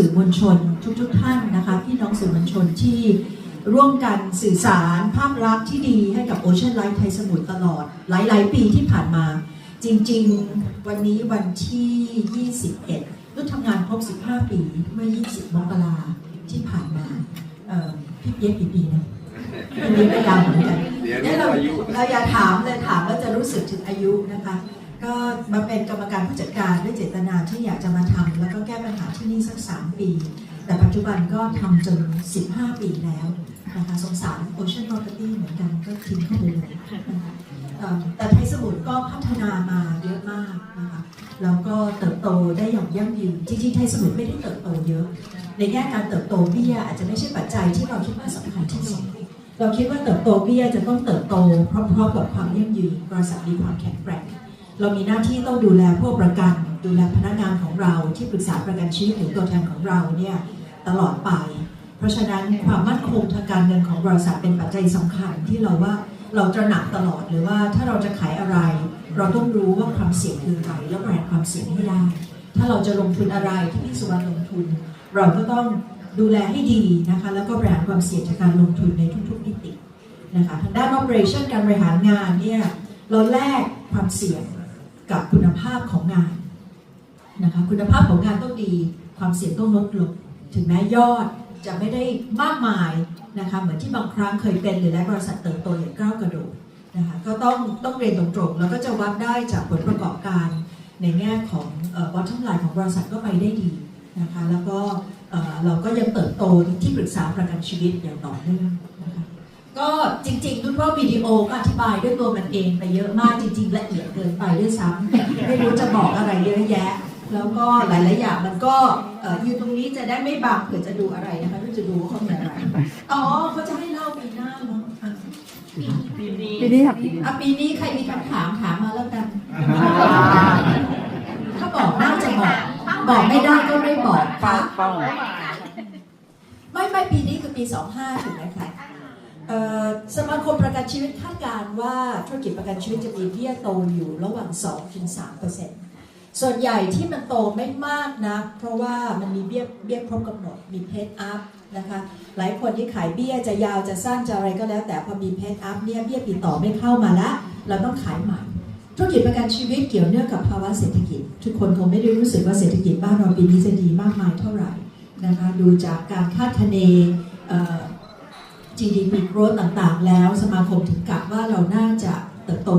สื่อมวลชนทุกๆทท่านนะคะพี่น้องสื่อมวลชนที่ร่วมกันสื่อสารภาพลักษณ์ที่ดีให้กับ Ocean Life ไทยสมุทรตลอด หลาย ๆ ปีที่ผ่านมา จริง ๆ วันนี้วันที่ 21รุ่นทำงานครบ 15 ปีเมื่อ 20 มกราที่ผ่านมาเอ่อพี่เปียกกี่ปีนะอันนี้ก็ยาวเหมือนกันเดี๋ยวเนี่ยเราอายุเราอย่าถามเลยถามแล้วจะรู้สึกถึงอายุนะคะ ก็มาเป็นกรรมการผู้จัดการด้วยเจตนาที่อยากจะมาทำแล้วก็แก้ปัญหาที่นี่สัก3ปี แต่ปัจจุบันก็ทำจน 15 ปีแล้วนะคะสงสาร Ocean Property เหมือนกันก็ทิ้งเข้าไปเลยนะคะแต่ไทยสมุทรก็พัฒนามาเยอะมากนะคะแล้วก็เติบโตได้อย่างยั่งยืนจริงๆไทยสมุทรไม่ได้เติบโตเยอะ ในแง่การเติบโตเบี้ยอาจจะไม่ใช่ปัจจัยที่เราคิดว่าสำคัญที่สุดเราคิดว่าเติบโตเบี้ยจะต้องเติบโตพร้อมๆกับความยั่งยืนบริษัทมีความแข็งแกร่ง เรามีหน้าที่ต้องดูแลผู้ประกัน ดูแลพนักงานของเราที่ปรึกษาประกันชีวิตหรือตัวแทนของเราเนี่ยตลอดไป เพราะฉะนั้นความมั่นคงทางการเงินของบริษัทเป็นปัจจัยสำคัญที่เราว่าเราตระหนักตลอดหรือว่าถ้าเราจะขายอะไร เราต้องรู้ว่าความเสี่ยงคืออะไรแล้วแบรนด์ความเสี่ยงให้ได้ ถ้าเราจะลงทุนอะไรที่พี่สุวรรณลงทุน เราก็ต้องดูแลให้ดีนะคะแล้วก็บริหารความเสี่ยงจากการลงทุนในทุกๆมิตินะคะทางด้าน operation การบริหารงานเนี่ยเราแลกความเสี่ยง กับคุณภาพของงานนะคะคุณภาพของงานต้องดีความเสี่ยงต้องลดลงถึงแม้ยอดจะไม่ได้มากมายนะคะเหมือนที่บางครั้งเคยเป็นหรือหลายบริษัทเติบโตอย่างก้าวกระโดดนะคะก็ต้องต้องเรียนตรงๆ แล้วก็จะวัดได้จากผลประกอบการในแง่ของเอ่อ bottom line ของบริษัทก็ไปได้ดีนะคะแล้วก็เอ่อเราก็ยังเติบโตที่ปรึกษาประกันชีวิตอย่างต่อเนื่องนะคะ ก็จริงๆทุกว่าวิดีโอก็อธิบายด้วยตัวมันเองไปเยอะมากจริง ๆ ละเอียดเกินไปด้วยซ้ำไม่รู้จะบอกอะไรเยอะแยะ แล้วก็หลายๆอย่างมันก็เอ่ออยู่ตรงนี้จะได้ไม่บังเผื่อจะดูอะไรนะคะที่จะดูว่าเขามีอะไรอ๋อเขาจะให้เล่าปีหน้าเนาะอะปีนี้ปีนี้ค่ะปีนี้อะปีนี้ใครมีคำถามถามมาแล้วกัน ถ้าบอกน่าจะบอกบอกไม่ได้ก็ไม่บอกเป้าค่ะเป้าไม่ไม่ปีนี้คือปี25ถูกไหมคะเอ่อ สมาคมประกันชีวิตคาดการณ์ว่าธุรกิจประกันชีวิตจะมีเบี้ยโตอยู่ระหว่าง 2-3%ถึง3%ส่วนใหญ่ที่มันโตไม่มากนะเพราะว่ามันมีเบี้ยเบี้ยครบกำหนดมีเพ d อัพนะคะหลายคนที่ขายเบี้ยจะยาวจะสั้นจะอะไรก็แล้ว แต่พอมีเพ d อัพเนี่ยเบี้ยปีต่อไม่เข้ามาละเราต้องขายใหม่ธุรกิจประกันชีวิตเกี่ยวเนื่องกับภาวะเศรษฐกิจ ทุกคนคงไม่ได้รู้สึกว่าเศรษฐกิจบ้านเราปีนี้จะดีมากมายเท่าไหร่นะคะดูจากการคาดคะเนเอ่อ GDP growth ต่างๆ แล้วสมาคมถึงกะว่าเราน่าจะเติบโต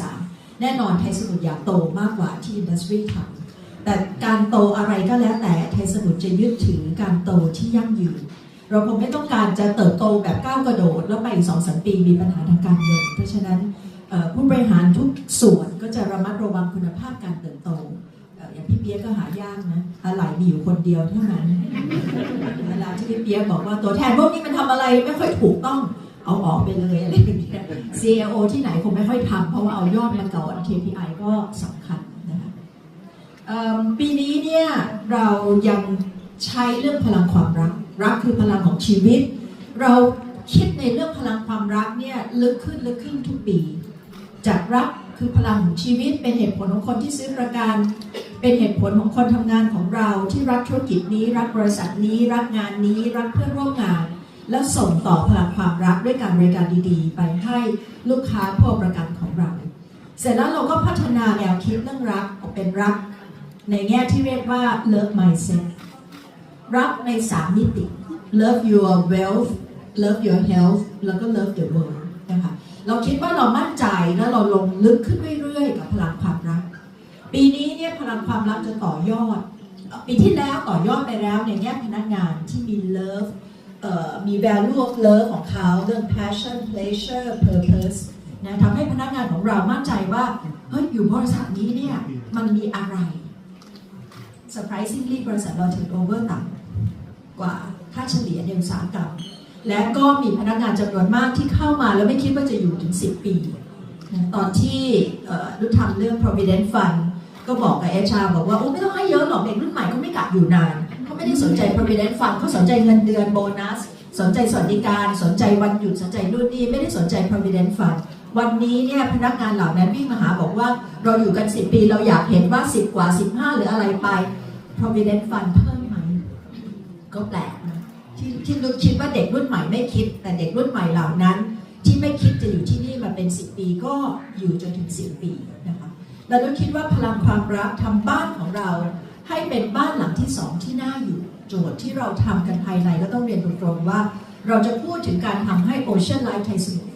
2-3 แน่นอนไทยสมุทรอยากโตมากกว่าที่อินดัสทรีทำแต่การโตอะไรก็แล้วแต่ไทยสมุทรจะยึดถือการโตที่ยั่งยืน เราคงไม่ต้องการจะเติบโตแบบก้าวกระโดด แล้วไปอีกสองสามปีมีปัญหาทางการเงิน เพราะฉะนั้นผู้บริหารทุกส่วนก็จะระมัดระวังคุณภาพการเติบโต พี่เปียกก็หายากนะอะไรมีอยู่คนเดียวเท่านั้นเวลาที่พี่เปียกบอกว่าตัวแทนพวกนี้มันทำอะไรไม่ค่อยถูกต้องเอาออกไปเลยอะไรอย่างเงี้ย CEO ที่ไหนคงไม่ค่อยทำเพราะว่าเอายอดมาก่อน KPI ก็สำคัญนะคะปีนี้เนี่ยเรายังใช้เรื่องพลังความรัก รักคือพลังของชีวิต เราคิดในเรื่องพลังความรักเนี่ยลึกขึ้นลึกขึ้นทุกปี จากรักคือพลังของชีวิตเป็นเหตุผลของคนที่ซื้อประกัน เป็นเหตุผลของคนทำงานของเราที่รักธุรกิจนี้รักบริษัทนี้ รักงานนี้ รักเพื่อนร่วมงาน แล้วส่งต่อพลังความรักด้วยการบริการดีๆ ไปให้ลูกค้าผู้ประกันของเรา เสร็จแล้วเราก็พัฒนาแนวคิดเรื่องรักออกเป็นรัก ในแง่ที่เรียกว่า love mindset รักใน3มิติ love your wealth love your health แล้วก็ love the world นะคะเราคิดว่าเรามั่นใจและเราลงลึกขึ้นเรื่อยๆ กับพลังความ ปีนี้เนี่ยพลังความรักจะต่อยอด ปีที่แล้วต่อยอดไปแล้วในแง่พนักงานที่มี love เอ่อมี value of love ของเขาเรื่อง passion pleasure purpose นะทำให้พนักงานของเรามั่นใจว่าเฮ้ยอยู่บริษัทนี้เนี่ยมันมีอะไร surprisingly บริษัทเรา turnover ต่ำกว่าค่าเฉลี่ยในอุตสาหกรรม และก็มีพนักงานจำนวนมากที่เข้ามาแล้วไม่คิดว่าจะอยู่ถึง 10 ปี ตอนที่เอ่อรุ่นทำเรื่อง provident fund ก็บอกกับ HR บอกว่าโอ้ไม่ต้องให้เยอะหรอกเด็กรุ่นใหม่เขาไม่กะอยู่นานเขาไม่ได้สนใจ provident fund เขาสนใจเงินเดือนโบนัส สนใจสวัสดิการสนใจวันหยุดสนใจนู่นนี่ไม่ได้สนใจ provident fund วันนี้เนี่ยพนักงานเหล่านั้นวิ่งมาหาบอกว่าเราอยู่กัน 10 ปีเราอยากเห็นว่า 10 กว่า 15 หรืออะไรไป provident fund เพิ่มไหมก็แปลกนะที่ที่นุชคิดว่าเด็กรุ่นใหม่ไม่คิด แต่เด็กรุ่นใหม่เหล่านั้น ที่ไม่คิดจะอยู่ที่นี่มาเป็น 10 ปีก็อยู่จนถึง 10 ปี นะคะแล้วนุชคิดว่าพลังความรักทำบ้านของเรา ให้เป็นบ้านหลังที่สองที่น่าอยู่ โจทย์ที่เราทำกันภายในก็ต้องเรียนตรงๆว่า เราจะพูดถึงการทำให้ Ocean Life ไทยสมุทร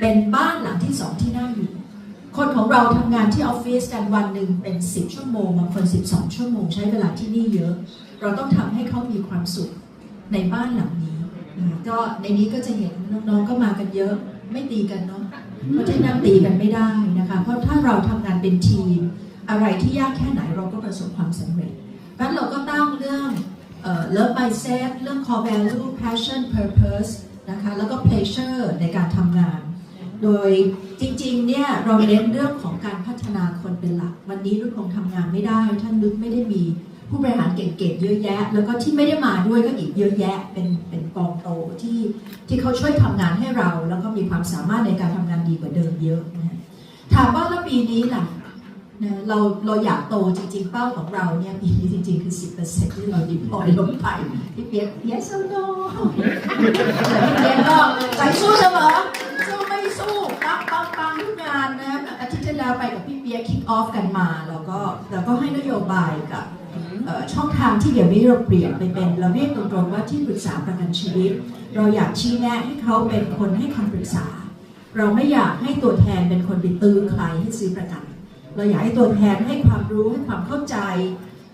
เป็นบ้านหลังที่สองที่น่าอยู่ คนของเราทำงานที่ออฟฟิศกันวันหนึ่งเป็น 10 ชั่วโมงบางคน 12 ชั่วโมงใช้เวลาที่นี่เยอะ เราต้องทำให้เขามีความสุขในบ้านหลังนี้ก็ในนี้ก็จะเห็นน้องๆก็มากันเยอะไม่ตีกันเนาะเพราะที่นั่งตีกันไม่ได้นะคะ เราะถ้าเราทำงานเป็นทีม อะไรที่ยากแค่ไหนเราก็ประสบความสำเร็จเพราะฉะนั้นเราก็ตั้งเรื่องเอ่อ love mindset เรื่อง core value passion purpose นะคะแล้วก็ pleasure ในการทำงาน โดยจริงๆเนี่ยเราเน้นเรื่องของการพัฒนาคนเป็นหลัก วันนี้นุชคงทำงานไม่ได้ ท่านนุชไม่ได้มีผู้บริหารเก่งๆเยอะแยะ แล้วก็ที่ไม่ได้มาด้วยก็อีกเยอะแยะเป็นเป็นกองโตที่ที่เขาช่วยทำงานให้เรา แล้วก็มีความสามารถในการทำงานดีกว่าเดิมเยอะนะ ถามว่าแล้วปีนี้ล่ะนะเราเราอยากโตจริง ๆ เป้าของเราเนี่ยปีนี้จริง ๆ คือ 10%ที่เราดิพอยลงไปพี่เปียก yes or no พี่เปียกก็ใจสู้เสมอสู้ไม่สู้ปังปังปังทุกงานนะอาทิตย์ที่แล้วไปกับพี่เปียคิกออฟกันมา แล้วก็แล้วก็ให้นโยบายกับเอ่อช่องทางที่เดี๋ยวนี้เราเปลี่ยนไปเป็นเราเรียกตรงๆว่าที่ปรึกษาประกันชีวิต เราอยากชี้แนะให้เขาเป็นคนให้คำปรึกษา เราไม่อยากให้ตัวแทนเป็นคนไปตื้อใครให้ซื้อประกัน เราอยากให้ตัวแทนให้ความรู้ให้ความเข้าใจ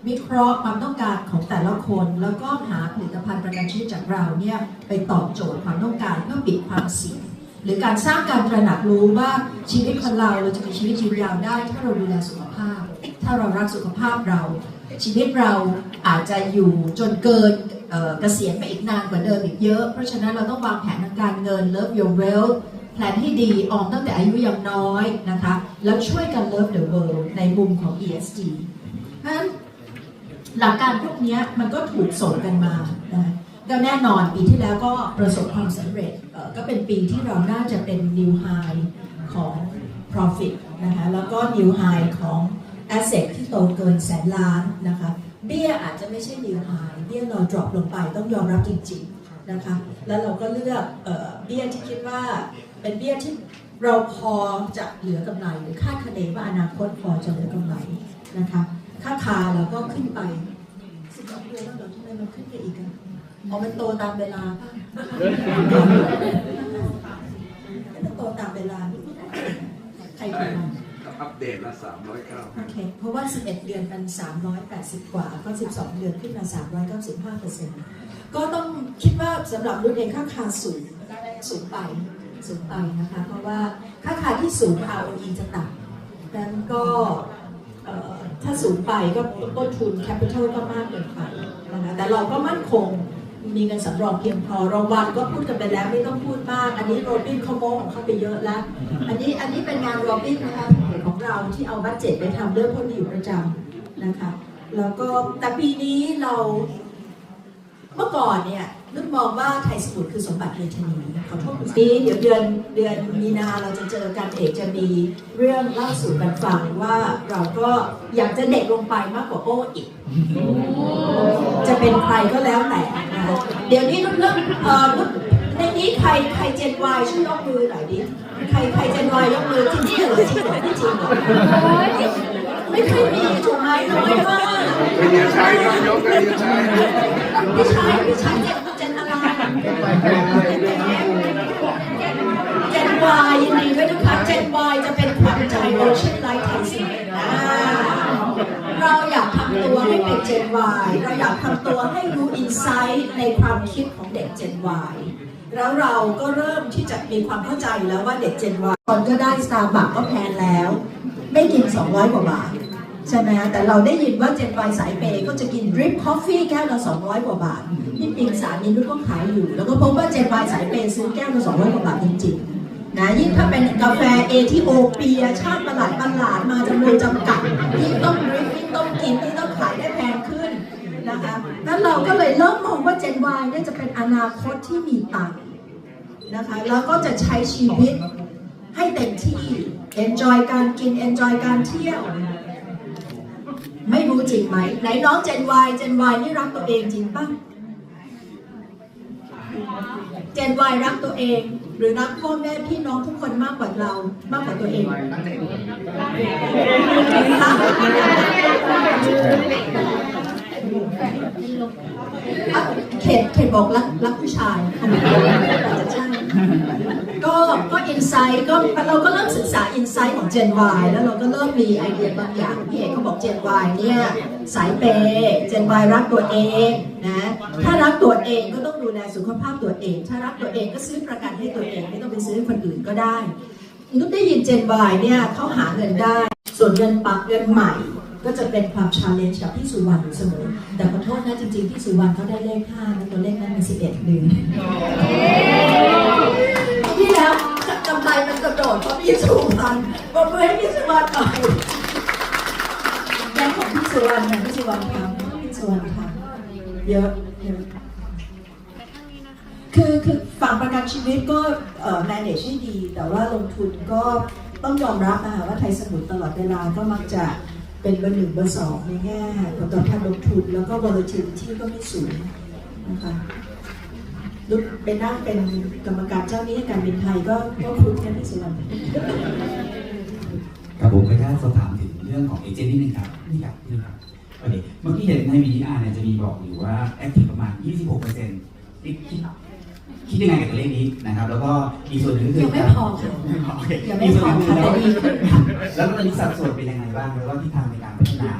วิเคราะห์ความต้องการของแต่ละคน แล้วก็หาผลิตภัณฑ์ประกันชีวิตจากเราเนี่ยไปตอบโจทย์ความต้องการเพื่อปิดความเสี่ยงหรือการสร้างการตระหนักรู้ว่าชีวิตคนเราเราจะมีชีวิตยืนยาวได้ ถ้าเราดูแลสุขภาพ ถ้าเรารักสุขภาพเรา ชีวิตเราอาจจะอยู่จนเกินเกษียณไปอีกนานกว่าเดิมอีกเยอะ เพราะฉะนั้นเราต้องวางแผนทางการเงิน Love Your Wealth ผนให้ดีออมตั้งแต่อายุยังน้อยนะคะ แล้วช่วยกัน Love the World ในมุมของ ESG เพราะฉะนั้นหลักการพวกนี้มันก็ถูกส่งกันมานะก็แน่นอนปีที่แล้วก็ประสบความสำเร็จก็เป็นปีที่เราน่าจะเป็น new high ของ profit นะคะแล้วก็ new high ของ asset ที่โตเกินแสนล้านนะคะเบี้ยอาจจะไม่ใช่ new high เบี้ยเรา drop ลงไปต้องยอมรับจริง ๆ นะคะแล้วเราก็เลือกเบี้ยที่คิดว่า เป็นเบี้ยที่เราพอจะเหลือกำไรหรือคาดคะเนว่าอนาคตพอจะเหลือกำไรนะคะค่าคาเราก็ขึ้นไปสิบสองเดือนแล้วเหรอทำไมมันขึ้นไปอีกอะอ๋อมันโตตามเวลาป่ะมันโตตามเวลานี่ใครถูกมันอัปเดตละ309โอเค เพราะว่า 11 เดือนมัน 380 กว่า ก็ 12 เดือนขึ้นมา 395เปอร์เซ็นต์ก็ต้องคิดว่าสำหรับรุ่นเองค่าคาสูงสูงไป สูงไปนะคะ เพราะว่าค่าคายที่สูง ROE จะต่ำดังนั้นก็ถ้าสูงไปก็ต้นทุน capital ก็มากเกินไปนะคะแต่เราก็มั่นคงมีเงินสำรองเพียงพอรางวัลก็พูดกันไปแล้วไม่ต้องพูดมาก อันนี้โรบินเขาโม้ของเขาไปเยอะแล้ว อันนี้อันนี้เป็นงานโรบินนะคะของเราที่เอาบัตเจ็ตไปทำเรื่องพวกนี้อยู่ประจำนะคะ แล้วก็แต่ปีนี้เราเมื่อก่อนเนี่ย นึกมองว่าไทยสมุทรคือสมบัติเมธานีขอโทษคุณปีเดี๋ยวเดือนเดือนมีนาเราจะเจอกันเอกจะมีเรื่องเล่าสู่กันฟังว่าเราก็อยากจะเด็กลงไปมากกว่าโอ้อีก จะเป็นใครก็แล้วแต่นะเดี๋ยวนี้นุชเริ่มเอ่อนุชในนี้ใครใครเจนวายช่วยยกมือหน่อยดิใครใครเจนวายยกมือที่นี่เหรอจริงเหรอไม่จริงเหรอไม่เคยมีถูกไหมน้อยมากไม่เรียนใช้ครับยกไม่เรียนใช้ไม่ใช่ไม่ใช่เจน เจนวายยินดีด้วยนะคะเจนวายจะเป็นขวัญใจโอเชียนไลท์ไทยสิเราอยากทำตัวให้เป็นเจนวายเราอยากทำตัวให้รู้อินไซต์ในความคิดของเด็กเจนวายแล้วเราก็เริ่มที่จะมีความเข้าใจแล้วว่าเด็กเจนวายตอนก็ได้สตาร์บัคก็แพงแล้ว ไม่กิน 200 กว่าบาท ใช่ไหมฮะแต่เราได้ยินว่าเจนวายสายเปย์ก็จะกินดริปคอฟฟี่แก้วละ200 กว่าบาทที่ปิงสารนินนุชก็ขายอยู่ แล้วก็พบว่าเจนวายสายเปย์ซื้อแก้วละ200 กว่าบาทจริงๆนะยิ่งถ้าเป็นกาแฟเอธิโอเปียชาติประหลาดประหลาดมาจำนวนจำกัดยิ่งต้องดริปยิ่งต้องกินยิ่งต้องขายได้แพงขึ้นนะคะนั้นเราก็เลยเริ่มมองว่าเจนวายเนี่ยจะเป็นอนาคตที่มีตังค์นะคะแล้วก็จะใช้ชีวิตให้เต็มที่ enjoy การกิน enjoy การเที่ยว ไม่รู้จริงไหมไหนน้องเจนวายเจนวายนี่รักตัวเองจริงป่ะเจน Y รักตัวเอง หรือรักพ่อแม่พี่น้องทุกคนมากกว่าเรา มากกว่าตัวเองอะเขตเขตบอกรักรักผู้ชายจะใช่ ก็ก็อินไซต์ก็เราก็เริ่มศึกษาอินไซต์ของ Gen Y แล้วเราก็เริ่มมีไอเดียบางอย่างพี่เอกเขาบอก Gen Y เนี่ยสายเปย์ Gen Y รักตัวเองนะถ้ารักตัวเองก็ต้องดูแลสุขภาพตัวเอง ถ้ารักตัวเองก็ซื้อประกันให้ตัวเองไม่ต้องไปซื้อให้คนอื่นก็ได้นุกได้ยิน Gen Y เนี่ยเขาหาเงินได้ ส่วนเงินปักเงินใหม่ก็จะเป็นความชาเลนจ์กับพี่สุวรรณอยู่เสมอ แต่ขอโทษนะจริงๆ พี่สุวรรณเขาได้เลขห้านะตัวเลขนั้นมันสิบเอ็ดหนึ่งที่แล้วกำไร มันกระโดดเพราะพี่สุวรรณบอกเลยให้พี่สุวรรณหน่อยแรงของพี่สุวรรณนะพี่สุวรรณทำพี่สุวรรณทำเยอะเยอะคือคือฝั่งประกันชีวิตก็เอ่อ manage ให้ดี แต่ว่าลงทุนก็ต้องยอมรับนะคะว่าไทยสมุทรตลอดเวลาก็มักจะเป็นเบอร์หนึ่งเบอร์สองในแง่ผลตอบแทนลงทุนแล้วก็ volatility ก็ไม่สูงนะคะ ลุกไปนั่งเป็นกรรมการเจ้าหนี้การบินไทยก็ก็คุ้นกันที่สุวรรณครับผมก็จะสอบถามถึงเรื่องของเอเจนต์นิดนึงครับนี่ครับนี่ครับโอเคเมื่อกี้เห็นใน VDR เนี่ยจะมีบอกอยู่ว่าแอคทีฟประมาณ 26เปอร์เซ็นต์คิดคิดยังไงกับตัวเลขนี้นะครับ แล้วก็อีกส่วนหนึ่งคือยังไม่พอค่ะไม่พอโอเคยังไม่พอค่ะแต่ดีขึ้นแล้วตอนนี้สัดส่วนเป็นยังไงบ้างแล้วก็ทิศทางในการพัฒนา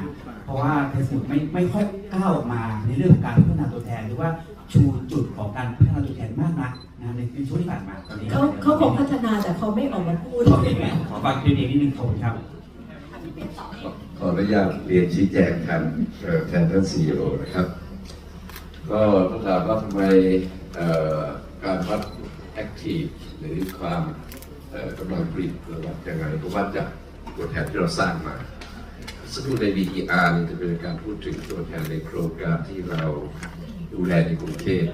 เพราะว่าเทสมุดไม่ไม่ค่อยก้าวออกมาในเรื่องของการพัฒนาตัวแทนหรือว่า ชูจุดของการพัฒนาตัวแทนมากนักนะครับในในช่วงที่ผ่านมาตอนนี้เขาเขาคงพัฒนาแต่เขาไม่ออกมาพูดโอเคไหมขอฟังเพลงนิดนึงขอบคุณครับ ขออนุญาตเรียนชี้แจงแทนเอ่อแทนท่านซีโอนะครับ ก็ถ้าถามว่าทำไมเอ่อการวัดแอคทีฟหรือความเอ่อกำลังผลิตเราวัดยังไงก็วัดจากตัวแทนที่เราสร้างมาสักครู่ใน VER นี่จะเป็นการพูดถึงตัวแทนในโครงการที่เรา ดูแลในกรุงเทพ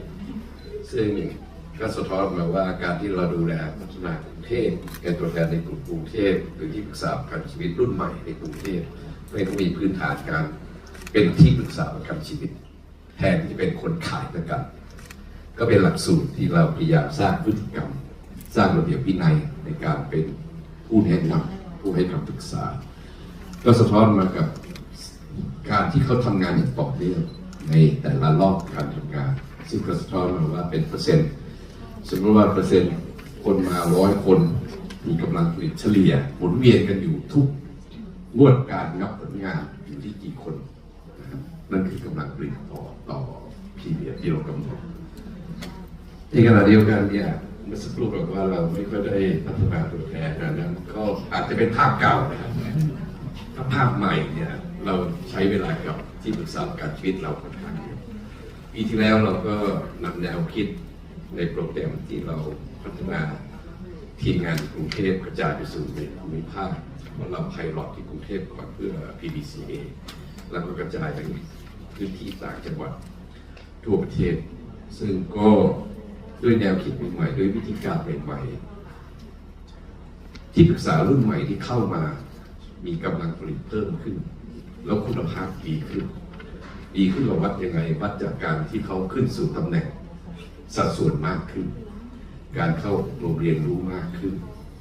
ซึ่งก็สะท้อนมาว่าการที่เราดูแลพัฒนากรุงเทพแก่ตัวแทนในกลุ่มกรุงเทพหรือที่ปรึกษาประกันชีวิตรุ่นใหม่ในกรุงเทพไม่ต้องมีพื้นฐานการเป็นที่ปรึกษาประกันชีวิต แทนที่จะเป็นคนขายประกันก็เป็นหลักสูตรที่เราพยายามสร้างพฤติกรรม สร้างระเบียบวินัยในการเป็นผู้แนะนำผู้ให้คำปรึกษา ก็สะท้อนมากับการที่เขาทำงานอย่างต่อเนื่อง ในแต่ละรอบการทำงาน ซึ่งก็สะท้อนมาว่าเป็นเปอร์เซ็นต์สมมติว่าเปอร์เซ็นต์คนมาร้อยคน มีกำลังผลิตเฉลี่ยหมุนเวียนกันอยู่ทุกงวดการนับผลงานอยู่ที่กี่คนนะครับนั่นคือกำลังผลิตต่อต่อพีเรียที่เรากำหนดในขณะเดียวกันเนี่ยเมื่อสักครู่บอกว่าเราไม่ค่อยได้พัฒนาตัวแทนนั้นก็อาจจะเป็นภาพเก่านะครับถ้าภาพใหม่เนี่ยเราใช้เวลากับ ที่ปรึกษาการชีวิตเราค่อนข้างเยอะปีที่แล้วเราก็นำแนวคิดในโปรแกรมที่เราพัฒนาทีมงานกรุงเทพกระจายไปสู่ในภูมิภาคว่าเราไพลอตที่กรุงเทพก่อนเพื่อ PDCA แล้วก็กระจายไปพื้นที่ต่างจังหวัดทั่วประเทศ ซึ่งก็ด้วยแนวคิดใหม่ๆด้วยวิธีการใหม่ๆที่ปรึกษารุ่นใหม่ที่เข้ามามีกำลังผลิตเพิ่มขึ้น แล้วคุณภาพดีขึ้น ดีขึ้นเราวัดยังไง วัดจากการที่เขาขึ้นสู่ตำแหน่งสัดส่วนมากขึ้น การเข้าโรงเรียนรู้มากขึ้น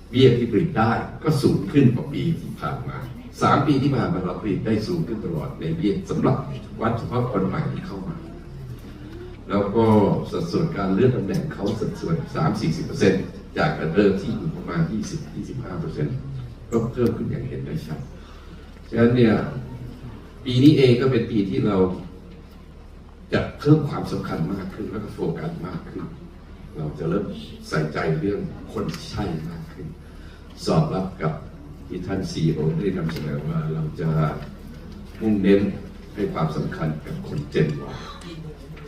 เบี้ยที่ผลิตได้ก็สูงขึ้นกว่าปีที่ผ่านมาสามปีที่ผ่านมาเราผลิตได้สูงขึ้นตลอดในเบี้ยสำหรับวัดเฉพาะคนใหม่ที่เข้ามาแล้วก็สัดส่วนการเลื่อนตำแหน่งเขาสัดส่วน 3-40%จากเดิมที่อยู่ประมาณ 20-25%ก็เพิ่มขึ้นอย่างเห็นได้ชัด ฉะนั้นเนี่ย ปีนี้เองก็เป็นปีที่เราจะเพิ่มความสำคัญมากขึ้นแล้วก็โฟกัสมากขึ้น เราจะเริ่มใส่ใจเรื่องคนใช่มากขึ้น สอบรับกับที่ท่านซีโอได้นำเสนอว่าเราจะมุ่งเน้นให้ความสำคัญกับคนเจนวา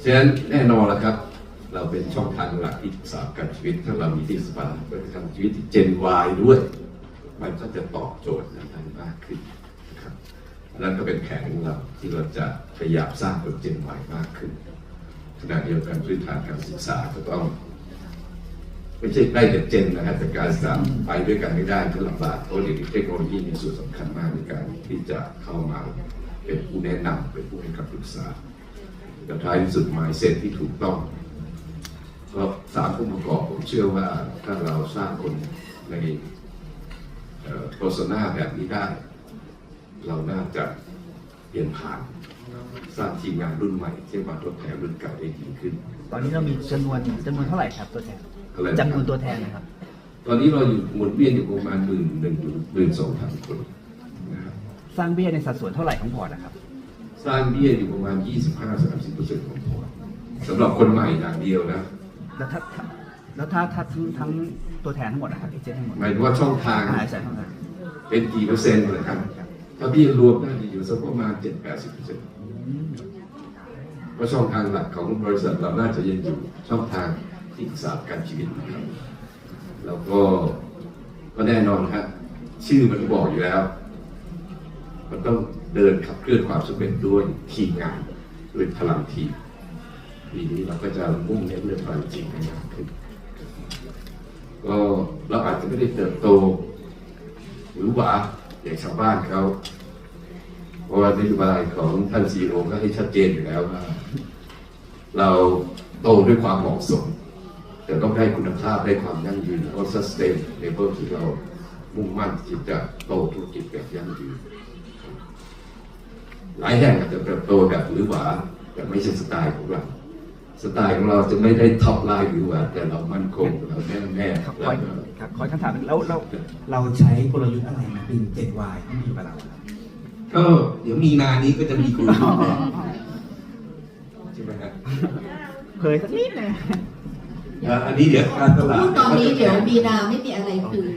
ฉะนั้นแน่นอนล้วครับ เราเป็นช่องทางหลักที่ปรึกาการชีวิต ถ้าเรามีที่สภาเป็นการชีวิตที่เจนวายด้วย มันก็จะตอบโจทย์นั้นมากขึ้นนะครับ นนั้นก็เป็นแผนของเราที่เราจะพยายามสร้างคนเจนวายมากขึ้นขณะเดียวกันพื้นฐานการศึกษาก็ต้องไม่ใช่ได้แต่เจนนะครับแต่การศึกษาไปด้วยกันไม่ได้ก็ลำบากเพราะเดี๋ยวนี้เทคโนโลยีมีส่วนสำคัญมากในการที่จะเข้ามาเป็นผู้แนะนำเป็นผู้ให้คำปรึกษาแต่ท้ายที่สุด mindset ที่ถูกต้องก็ก็สามองค์ประกอบผมเชื่อว่าถ้าเราสร้างคนในโฆษณาแบบนี้ได้ เราน่าจะเปลี่ยนผ่านสร้างทีมงานรุ่นใหม่ที่มาทดแทนรุ่นเก่าได้ดีขึ้น ตอนนี้เรามีจำนวนจำนวนเท่าไหร่ครับตัวแทนอะไระจำนวนตัวแทนนะครับ ตอนนี้เราอยู่หมุนเวียนอยู่ประมาณหมื่นหนึ่งหมื่นสองพันคนนะครับสร้างเบี้ยในสัดส่วนเท่าไหร่ของพอร์ตนะครับ สร้างเบี้ยอยู่ประมาณ 25-30เปอร์เซ็นต์ของพอร์ตสำหรับคนใหม่อย่างเดียวนะ แล้วถ้าถ้าแล้วถ้าถ้าทั้งทั้งตัวแทนทั้งหมดนะครับเอเจนต์ทั้งหมดหมายถึงว่าช่องทาง หายใส่เท่าไหร่เป็นกี่เปอร์เซ็นต์นะครับ ถ้าเบี้ยรวมน่าจะอยู่สักประมาณ 7-80เปอร์เซ็นต์เพราช่องทางหลักของบริษัทเราน่าจะยังอยู่ช่องทางที่ปรึกษารการชีวิตนะครับแล้วก็ก็แน่นอนครับชื่อมันบอกอยู่แล้ว มันต้องเดินขับเคลื่อนความสำเร็จด้วยทีมงานด้วยพลังทีมปีนี้เราก็จะมุ่งเน้นเรื่องพลังทีมให้มากขึ้นก็เราอาจจะไม่ได้เติบโตหรือหวา อย่างชาวบ้านเขาเพราะว่านโยบายของท่านซีโอก็ให้ชัดเจนอยู่แล้วว่า เราโตด้วยความเหมาะสม แต่ต้องได้คุณภาพได้ความยั่งยืนเพราะ sustainable ที่เรามุ่งมั่นที่จะโตธุรกิจแบบยั่งยืน หลายแห่งอาจจะเติบโตแบบหรือหวาแต่ไม่ใช่สไตล์ของเราสไตล์ของเราจะไม่ได้ท็อปไลน์หรือหวาแต่เรามั่นคงเราแน่วแน่ครับขแล้อวก็ ครับขอคำถามหนึ่งแล้วแล้วเราใช้กลยุทธ์อะไรมาดึง 7Y เข้ามาอยู่กับเราครับก็เดี๋ยวมีนานี้ก็จะมีกลุ่มใช่ไหมครับเผยสักนิดหนึงอ่าอันนี้เดี๋ยวการตลาดพูดตอนนี้เดี๋ยวมีนาไม่มีอะไรคุย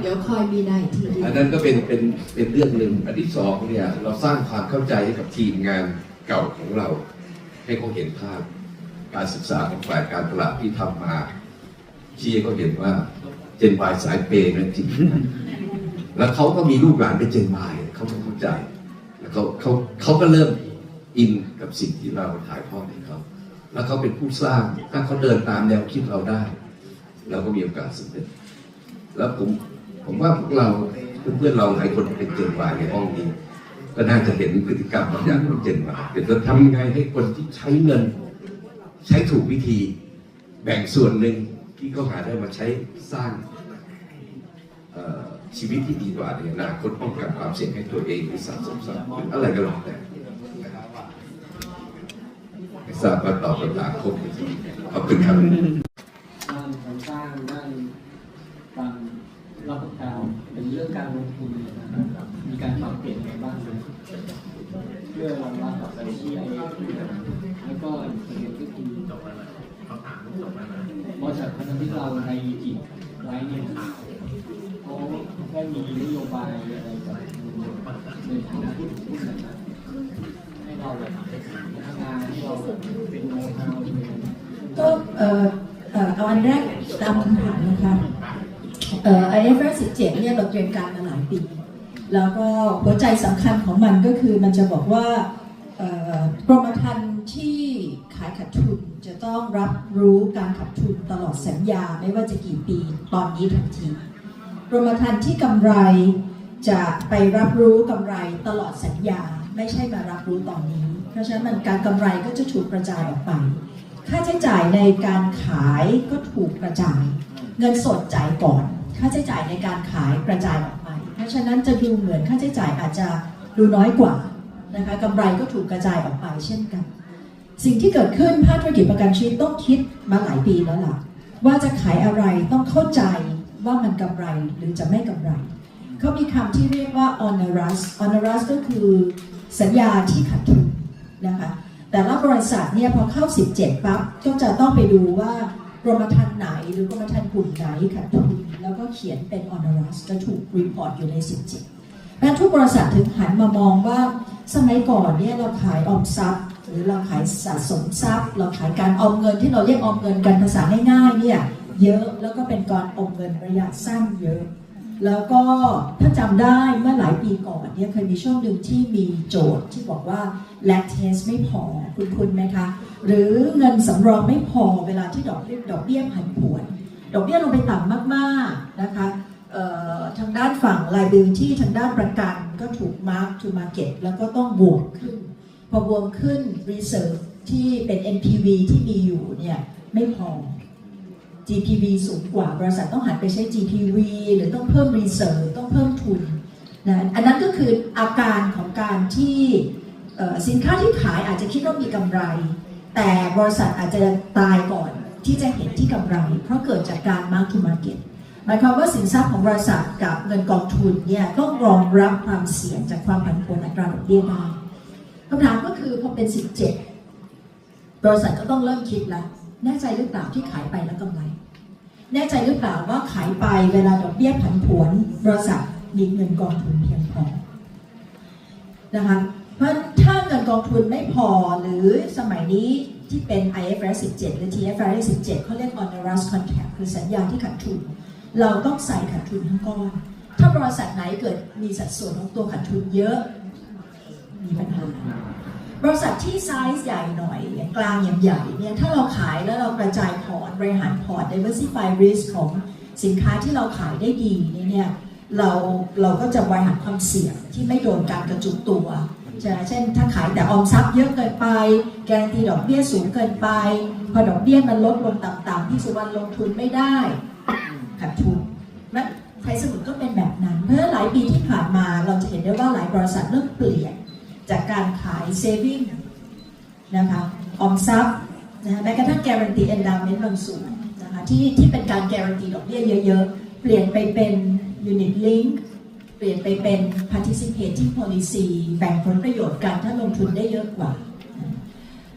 เดี๋ยวคอยมีนาอีกทีเดียอัวนนั้นก็เป็นเป็นเป็นเรื่องหนึ่งอันที่สองเนี่ยเราสร้างความเข้าใจให้กับทีมงานเก่าของเรา ให้เขาเห็นภาพการศึกษาของฝ่ายการตลาดที่ทำมา ชี้ให้เขาเห็นว่าเจนวายสายเปย์นั่นจริงนะแล้วเขาก็มีลูกหลานเป็นเจนวายเขาก็เข้าใจ แล้วเขาเขาเขาก็เริ่มอินกับสิ่งที่เราถ่ายทอดให้เขา แล้วเขาเป็นผู้สร้าง ถ้าเขาเดินตามแนวคิดเราได้ เราก็มีโอกาสสำเร็จ แล้วผมผมว่าพวกเราเพื่อนๆเราหลายคนเป็นเจนวายในห้องนี้ ก็น่าจะเห็นพฤติกรรมบางอย่างของเจนวายเดี๋ยวจะทำยังไงให้คนที่ใช้เงิน ใช้ถูกวิธี แบ่งส่วนหนึ่ง ที่เขาหาได้มาใช้สร้างชีวิตที่ดีกว่าในอนาคตป้องกันความเสี่ยงให้ตัวเองหรือสะสมทรัพย์หรืออะไรก็แล้วแต่ทราบว่าตอบคำถามครบขอบคุณครับด้านโครงสร้างด้านการรับประกันเป็นเรื่องการลงทุนนะครับมีการปรับเปลี่ยนอะไรบ้างไหมเพื่อรองรับกับการที่ไอ้แล้วก็อีกประเด็นก็คือบริษัท พันธมิตรเราในอีกไลน์เนี่ยเขาได้มีนโยบายอะไรกับในฐานะผู้ถือหุ้นนะครับให้เราแบบพัฒนาให้เราเป็นโน้ตฮาวเป็นก็เอ่อเอ่อเอาอันแรกตามคำถามนะคะเอ่อ IFRS 17เนี่ยเราเตรียมการมาหลายปี แล้วก็หัวใจสำคัญของมันก็คือมันจะบอกว่ากรมธรรม์ที่ขายขาดทุนจะ ต้องรับรู้การขาดทุนตลอดสัญญาไม่ว่าจะกี่ปีตอนนี้ทันทีกรมธรรม์ที่กำไรจะไปรับรู้กำไรตลอดสัญญาไม่ใช่มารับรู้ตอนนี้ เพราะฉะนั้นการกำไรก็จะถูกกระจายออกไป ค่าใช้จ่ายในการขายก็ถูกกระจาย เงินสดจ่ายก่อน ค่าใช้จ่ายในการขายกระจายออกไป เพราะฉะนั้นจะดูเหมือนค่าใช้จ่ายอาจจะดูน้อยกว่านะคะกำไรก็ถูกกระจายออกไปเช่นกัน สิ่งที่เกิดขึ้นภาคธุรกิจประกันชีวิตต้องคิดมาหลายปีแล้วล่ะ ว่าจะขายอะไรต้องเข้าใจว่ามันกำไรหรือจะไม่กำไร เขามีคำที่เรียกว่า onerous onerous ก็คือสัญญาที่ขาดทุนนะคะแต่ละบริษัทเนี่ยพอเข้า 17 ปั๊บก็จะต้องไปดูว่ากรมธรรม์ไหนหรือกรมธรรม์กลุ่มไหนขาดทุนแล้วก็เขียนเป็น onerous จะถูกรีพอร์ตอยู่ใน 17และทุกบริษัทถึงหันมามองว่าสมัยก่อนเนี่ยเราขายออมทรัพย์ หรือเราขายสะสมทรัพย์ เราขายการออมเงินที่เราเรียกออมเงินกันภาษาง่ายๆเนี่ยเยอะแล้วก็เป็นการออมเงินระยะสั้นเยอะ แล้วก็ถ้าจำได้เมื่อหลายปีก่อนเนี่ยเคยมีช่วงหนึ่งที่มีโจทย์ที่บอกว่า lactase ไม่พอคุณคุณไหมคะ หรือเงินสำรองไม่พอเวลาที่ดอกเบี้ยดอกเบี้ยผันผวน ดอกเบี้ยลงไปต่ำมากๆนะคะทางด้านฝั่ง liability ทางด้านประกันก็ถูก mark to market แล้วก็ต้องบวกขึ้น พอบวกขึ้น reserve ที่เป็น NPV ที่มีอยู่เนี่ยไม่พอ GPV สูงกว่าบริษัทต้องหันไปใช้ GPV หรือต้องเพิ่ม reserve ต้องเพิ่มทุนนะอันนั้นก็คืออาการของการที่สินค้าที่ขายอาจจะคิดว่ามีกำไร แต่บริษัทอาจจะตายก่อนที่จะเห็นที่กำไร เพราะเกิดจากการ mark to market หมายความว่าสินทรัพย์ของบริษัทกับเงินกองทุนเนี่ยต้องรองรับความเสี่ยงจากความผันผวนอัตราดอกเบี้ยได้ คำถามก็คือพอเป็น 17 บริษัทก็ต้องเริ่มคิดแล้ว แน่ใจหรือเปล่าที่ขายไปแล้วกำไร แน่ใจหรือเปล่าว่าขายไปเวลาดอกเบี้ยผันผวน บริษัทมีเงินกองทุนเพียงพอนะคะเพราะถ้าเงินกองทุนไม่พอหรือสมัยนี้ที่เป็น IFRS 17 หรือ TFRS 17เขาเรียก onerous contract คือสัญญาที่ขาดทุน เราต้องใส่ขาดทุนทั้งก้อน ถ้าบริษัทไหนเกิดมีสัดส่วนของตัวขาดทุนเยอะ มีปัญหาบริษัทที่ไซส์ใหญ่หน่อยอย่างกลางอย่างใหญ่เนี่ยถ้าเราขายแล้วเรากระจายพอร์ตบริหารพอร์ต diversify risk ของสินค้าที่เราขายได้ดีเนี่ยเนี่ยเราเราก็จะบริหารความเสี่ยงที่ไม่โดนการกระจุกตัวใช่เช่น ถ้าขายแต่ออมทรัพย์เยอะเกินไป แกนตีดอกเบี้ยสูงเกินไป พอดอกเบี้ยมันลดลงต่ำๆที่สุวรรณลงทุนไม่ได้ขาดทุนและไทยสมุทรก็เป็นแบบนั้น เพราะหลายปีที่ผ่านมาเราจะเห็นได้ว่าหลายบริษัทเริ่มเปลี่ยน จากการขาย saving นะคะออมทรัพย์นะคะแม้กระทั่ง guarantee endowment บางส่วนนะคะที่ที่เป็นการ guarantee ดอกเบี้ยเยอะๆ เปลี่ยนไปเป็น unit link เปลี่ยนไปเป็น participating policy แบ่งผลประโยชน์กันถ้าลงทุนได้เยอะกว่า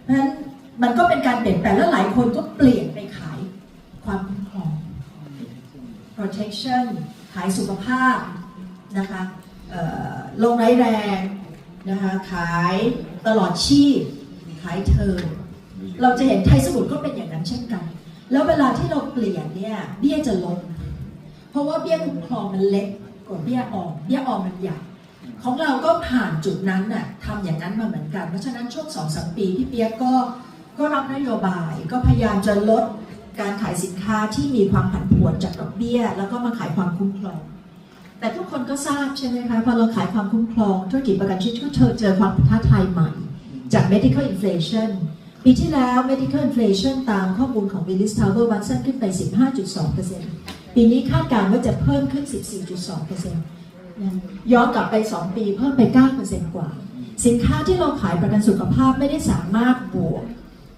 เพราะฉะนั้นมันก็เป็นการเปลี่ยนแปลงแล้วหลายคนก็เปลี่ยนไปขายความคุ้มครอง protection ขายสุขภาพนะคะลงไร้แรง นะคะขายตลอดชีพ ขายเทอมเราจะเห็นไทยสมุทรก็เป็นอย่างนั้นเช่นกัน แล้วเวลาที่เราเปลี่ยนเนี่ยเบี้ยจะลดเพราะว่าเบี้ยคุ้มครองมันเล็กกว่าเบี้ยออมเบี้ยออมมันใหญ่ของเราก็ผ่านจุดนั้นน่ะทำอย่างนั้นมาเหมือนกัน เพราะฉะนั้นช่วงสองสามปีพี่เปียกก็ก็รับนโยบายก็พยายามจะลดการขายสินค้าที่มีความผันผวนจากดอกเบี้ย แล้วก็มาขายความคุ้มครอง แต่ทุกคนก็ทราบใช่ไหมคะพอเราขายความคุ้มครองธุรกิจประกันชีวิตก็เจอเจอความท้าทายใหม่ จาก medical inflation ปีที่แล้ว medical inflation ตามข้อมูลของ Willis Tower Watson ขึ้นไป 15.2%ปีนี้คาดการณ์ว่าจะเพิ่มขึ้น 14.2%ย้อนกลับไป 2 ปีเพิ่มไป 9%กว่า สินค้าที่เราขายประกันสุขภาพไม่ได้สามารถบวก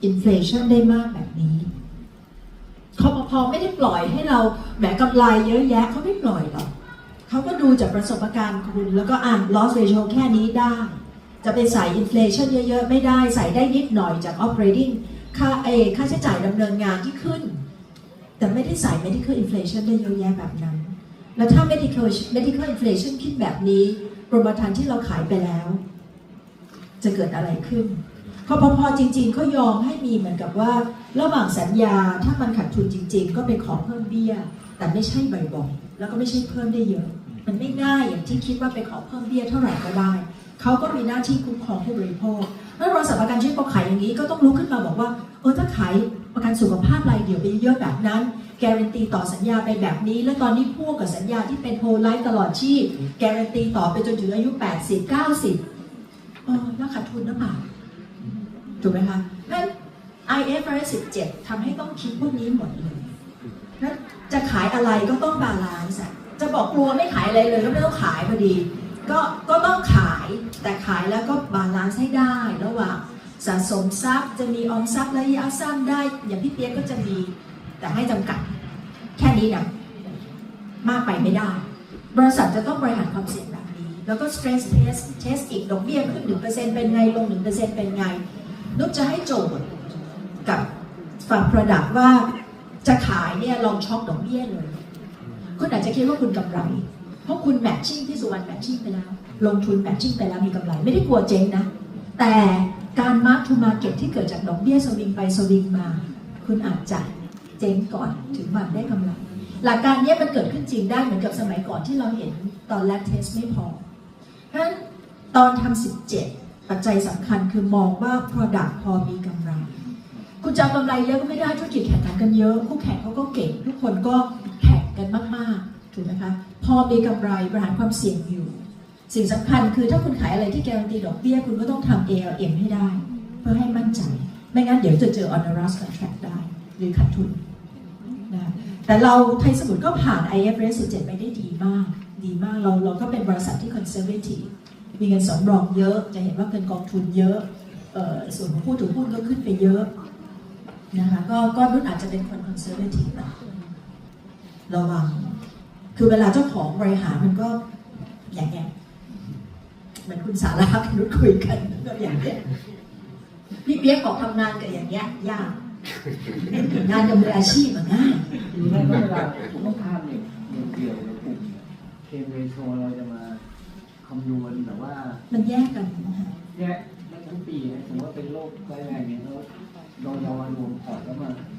inflation ได้มากแบบนี้คอปพไม่ได้ปล่อยให้เราแหมกำไรเยอะแยะเขาไม่ปล่อยหรอก เขาก็ดูจากประสบการณ์คุณ แล้วก็อ่าน loss ratio แค่นี้ได้ จะไปใส่ inflation เยอะ ๆ ไม่ได้ใส่ได้นิดหน่อยจาก operating ค่าเอค่าใช้จ่ายดำเนินงานที่ขึ้น แต่ไม่ได้ใส่ medical inflation ได้เยอะแยะแบบนั้น แล้วถ้า medical medical inflation คิดแบบนี้กรมธรรม์ที่เราขายไปแล้ว จะเกิดอะไรขึ้นคอปพจริงๆเขายอมให้มีเหมือนกับว่า ระหว่างสัญญาถ้ามันขาดทุนจริง ๆ ก็ไปขอเพิ่มเบี้ย แต่ไม่ใช่บ่อยๆ แล้วก็ไม่ใช่เพิ่มได้เยอะ มันไม่ง่ายอย่างที่คิดว่าไปขอเพิ่มเบี้ยเท่าไหร่ก็ได้เขาก็มีหน้าที่คุ้มครองผู้บริโภคแล้วบริษัทประกันชีวิตพอขายอย่างนี้ก็ต้องลุกขึ้นมาบอกว่าเออถ้าขายประกันสุขภาพรายเดี่ยวไปเยอะแบบนั้นแกรันตีต่อสัญญาไปแบบนี้ แล้วตอนนี้พ่วงกับสัญญาที่เป็นโฮลไลฟ์ตลอดชีพแกรันตีต่อไปจนถึงอายุ 80 90เออแล้วขาดทุนหรือเปล่าถูกไหมคะนั่น IFRS 17ทำให้ต้องคิดพวกนี้หมดเลย จะขายอะไรก็ต้องบาลานซ์อะจะบอกกลัวไม่ขายอะไรเลยก็ไม่ต้องขายพอดี ก็ก็ต้องขายแต่ขายแล้วก็บาลานซ์ให้ได้ระหว่างสะสมทรัพย์จะมีออมทรัพย์ระยะสั้นได้ อย่างพี่เปียกก็จะมีแต่ให้จำกัด แค่นี้นะมากไปไม่ได้ บริษัทจะต้องบริหารความเสี่ยงแบบนี้ แล้วก็ stress test test อีกดอกเบี้ยขึ้น1%เปอร์เซ็นต์เป็นไง ลง1%เป็นไงนุกจะให้โจทย์กับฝั่ง Product ว่า จะขายเนี่ยลองช็อกดอกเบี้ยเลย คุณอาจจะคิดว่าคุณกำไร เพราะคุณแมทชิ่งที่สุวรรณแมทชิ่งไปแล้ว ลงทุนแมทชิ่งไปแล้วมีกำไร ไม่ได้กลัวเจ๊งนะ แต่การมาร์ k ทูมาเก็ตที่เกิดจากดอกเบี้ยสวิงไปสวิงมา คุณอาจจะเจ๊งก่อนถึงวันได้กำไร หลักการนี้มันเกิดขึ้นจริงได้เหมือนกับสมัยก่อนที่เราเห็นตอนแรกเทสไม่พอเพราะฉะนั้นตอนทำ17 ปัจจัยสำคัญคือมองว่า Product พอมีกำไร คุณจะกำไรเยอะก็ไม่ได้ธุรกิจแข่งขันกันเยอะคู่แข่งเขาก็เก่งทุกคนก็แข่งกันมากๆถูกไหมคะพอมีกำไรบริหารความเสี่ยงอยู่ สิ่งสำคัญคือถ้าคุณขายอะไรที่การันตีดอกเบี้ยคุณก็ต้องทำ ALM ให้ได้ เพื่อให้มั่นใจ ไม่งั้นเดี๋ยวจะเจอ onerous contract ได้ หรือขาดทุนนะแต่เราไทยสมุทรก็ผ่าน IFRS 17ไปได้ดีมาก ดีมากเราเราก็เป็นบริษัทที่ conservative มีเงินสำรองเยอะจะเห็นว่าเงินกองทุนเยอะออส่วนของผู้ถือหุ้นก็ขึ้นไปเยอะ นะคะก็ก็นุ่นอาจจะเป็นคน conservative นะระวัง คือเวลาเจ้าของบริหารมันก็อย่างเงี้ยเหมือนคุณสาระกับนุชคุยกันก็อย่างเงี้ยพี่เปี๊ยกออกทำงานกับอย่างเงี้ยยากงานกับมืออาชีพมันง่ายทีนี้เวลาสุขภาพเนี่ยเดี่ยวๆในกลุ่มเคมเรโซเราจะมาคำนวณแบบว่า มันแยกกันนะคะแยกได้ทั้งปีนะสมมติว่าเป็นโรคร้ายแรงเนี่ยเรา 너, 영화를못봤 단.